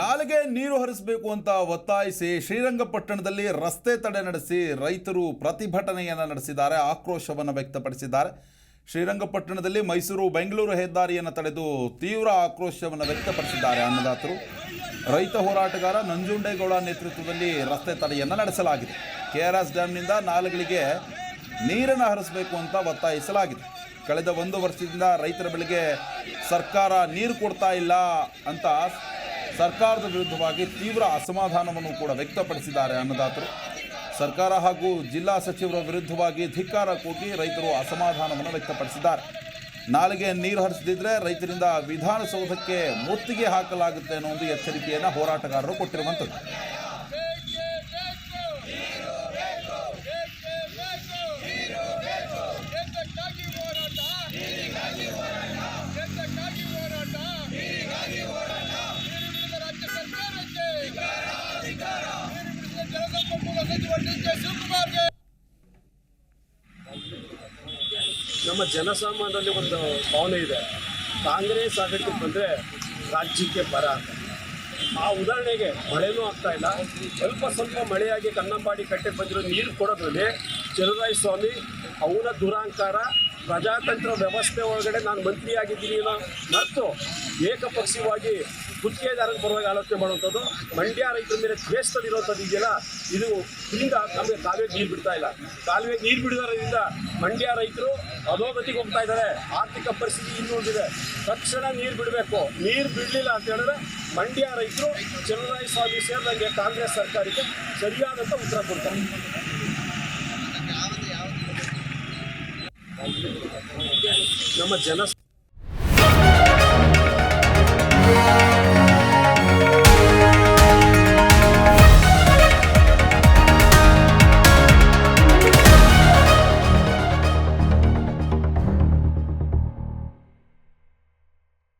ನಾಲೆಗೆ ನೀರು ಹರಿಸಬೇಕು ಅಂತ ಒತ್ತಾಯಿಸಿ ಶ್ರೀರಂಗಪಟ್ಟಣದಲ್ಲಿ ರಸ್ತೆ ತಡೆ ನಡೆಸಿ ರೈತರು ಪ್ರತಿಭಟನೆಯನ್ನು ನಡೆಸಿದ್ದಾರೆ, ಆಕ್ರೋಶವನ್ನು ವ್ಯಕ್ತಪಡಿಸಿದ್ದಾರೆ. ಶ್ರೀರಂಗಪಟ್ಟಣದಲ್ಲಿ ಮೈಸೂರು ಬೆಂಗಳೂರು ಹೆದ್ದಾರಿಯನ್ನು ತಡೆದು ತೀವ್ರ ಆಕ್ರೋಶವನ್ನು ವ್ಯಕ್ತಪಡಿಸಿದ್ದಾರೆ ಅನ್ನದಾತರು. ರೈತ ಹೋರಾಟಗಾರ ನಂಜುಂಡೇಗೌಡ ನೇತೃತ್ವದಲ್ಲಿ ರಸ್ತೆ ತಡೆಯನ್ನು ನಡೆಸಲಾಗಿದೆ. ಕೆ ಆರ್ ಎಸ್ ಡ್ಯಾಮ್ನಿಂದ ನಾಲೆಗಳಿಗೆ ನೀರನ್ನು ಹರಿಸಬೇಕು ಅಂತ ಒತ್ತಾಯಿಸಲಾಗಿದೆ. ಕಳೆದ ಒಂದು ವರ್ಷದಿಂದ ರೈತರ ಬೆಳೆಗೆ ಸರ್ಕಾರ ನೀರು ಕೊಡ್ತಾ ಇಲ್ಲ ಅಂತ ಸರ್ಕಾರದ ವಿರುದ್ಧವಾಗಿ ತೀವ್ರ ಅಸಮಾಧಾನವನ್ನು ಕೂಡ ವ್ಯಕ್ತಪಡಿಸಿದ್ದಾರೆ ಅನ್ನದಾತರು. ಸರ್ಕಾರ ಹಾಗೂ ಜಿಲ್ಲಾ ಸಚಿವರ ವಿರುದ್ಧವಾಗಿ ಧಿಕ್ಕಾರ ಕೂಗಿ ರೈತರು ಅಸಮಾಧಾನವನ್ನು ವ್ಯಕ್ತಪಡಿಸಿದ್ದಾರೆ. ನಾಲಿಗೆ ನೀರು ಹರಿಸದಿದ್ದರೆ ರೈತರಿಂದ ವಿಧಾನಸೌಧಕ್ಕೆ ಮುತ್ತಿಗೆ ಹಾಕಲಾಗುತ್ತೆ ಅನ್ನೋ ಒಂದು ಎಚ್ಚರಿಕೆಯನ್ನು ಹೋರಾಟಗಾರರು ಕೊಟ್ಟಿರುವಂಥದ್ದು. ನಮ್ಮ ಜನಸಾಮಾನ್ಯರಲ್ಲಿ ಒಂದು ಭಾವನೆ ಇದೆ. ಕಾಂಗ್ರೆಸ್ ಆಡಳಿತಕ್ಕೆ ಬಂದರೆ ರಾಜ್ಯಕ್ಕೆ ಬರ ಆ ಉದಾಹರಣೆಗೆ ಮಳೆನೂ ಆಗ್ತಾ ಇಲ್ಲ. ಸ್ವಲ್ಪ ಸ್ವಲ್ಪ ಮಳೆಯಾಗಿ ಕನ್ನಂಬಾಡಿ ಕಟ್ಟೆ ಬಂದಿರೋ ನೀರು ಕೊಡೋದ್ರಲ್ಲಿ ಚಲುರಾಯ ಸ್ವಾಮಿ, ಅವನ ದುರಾಂಕಾರ, ಪ್ರಜಾತಂತ್ರ ವ್ಯವಸ್ಥೆ ಒಳಗಡೆ ನಾನು ಮಂತ್ರಿಯಾಗಿದ್ದೀನಿ ಮರೆತು ಏಕಪಕ್ಷೀಯವಾಗಿ ಗುತ್ತಿಗೆದಾರರ ಪರವಾಗಿ ಆಲೋಚನೆ ಮಾಡುವಂಥದ್ದು ಮಂಡ್ಯ ರೈತರ ಮೇಲೆ ದ್ವೇಷದಲ್ಲಿರುವಂಥದ್ದು ಇದೆಯಲ್ಲ ಇದು ಇದರಿಂದ ನಮಗೆ ಕಾಲುವೆ ನೀರು ಬಿಡ್ತಾ ಇಲ್ಲ. ಕಾಲುವೆ ನೀರು ಬಿಡೋದ್ರಿಂದ ಮಂಡ್ಯ ರೈತರು ಅಧೋಗತಿಗೆ ಹೋಗ್ತಾ ಇದ್ದಾರೆ. ಆರ್ಥಿಕ ಪರಿಸ್ಥಿತಿ ಇನ್ನೂ ಒಂದಿದೆ ತಕ್ಷಣ ನೀರು ಬಿಡಬೇಕು. ನೀರು ಬಿಡಲಿಲ್ಲ ಅಂತ ಹೇಳಿದ್ರೆ ಮಂಡ್ಯ ರೈತರು ಚಲುರಾಯ ಸ್ವಾಮಿ ಸೇರಿದಂಗೆ ಕಾಂಗ್ರೆಸ್ ಸರ್ಕಾರಕ್ಕೆ ಸರಿಯಾದಂಥ ಉತ್ತರ ಕೊಡ್ತಾರೆ. ನಮ್ಮ ಜನ